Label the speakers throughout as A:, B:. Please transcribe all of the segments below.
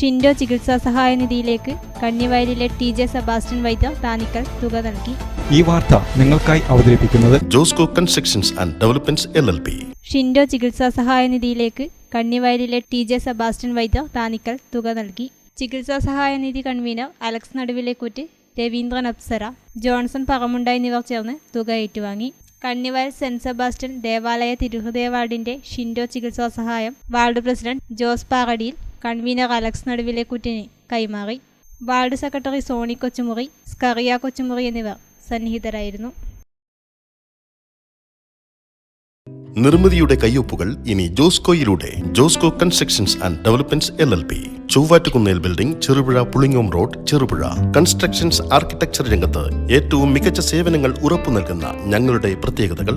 A: ഷിൻഡോ ചികിത്സാ സഹായ നിധിയിലേക്ക് കന്നിവയലിലെ ടി ജെ സെബാസ്റ്റ്യൻ വൈദ്യർ താനിക്കൽ തുക നൽകി.
B: ഈ വാർത്ത നിങ്ങൾക്കായി അവതരിപ്പിക്കുന്നത്
C: Josco constructions and developments L L P.
A: Shindo ചികിത്സാ സഹായ നിധിയിലേക്ക് കന്നിവയലിലെ ടി ജെ സെബാസ്റ്റ്യൻ വൈദ്യർ താനിക്കൽ തുക നൽകി. ചികിത്സാ സഹായ നിധി convener Alex Naduvilekuttu Raveendran Apsara Johnson Paramunda എന്നിവർ ചേർന്ന് തുക ഏറ്റുവാങ്ങി. കണ്ണിവയൽ സെന്റ് സെബാസ്റ്റ്യൻ ദേവാലയ തിരുഹൃദയ വാർഡിന്റെ ഷിൻഡോ ചികിത്സാ സഹായം ward president Jose Paradiyil convener Alex Naduvile കുറ്റിന് കൈമാറി. വാർഡ് സെക്രട്ടറി സോണി കൊച്ചുമുറി സ്കറിയ കൊച്ചുമുറി എന്നിവർ സന്നിഹിതരായിരുന്നു.
C: നിർമ്മിതിയുടെ കയ്യൊപ്പുകൾ ഇനി ജോസ്കോയിലൂടെ Josco constructions and developments L L P. Chovvattukunnel building Cherupuzha Pulingome road Cherupuzha. Constructions architecture രംഗത്ത് ഏറ്റവും മികച്ച സേവനങ്ങൾ ഉറപ്പു നൽകുന്ന ഞങ്ങളുടെ പ്രത്യേകതകൾ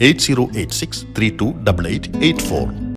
C: 8086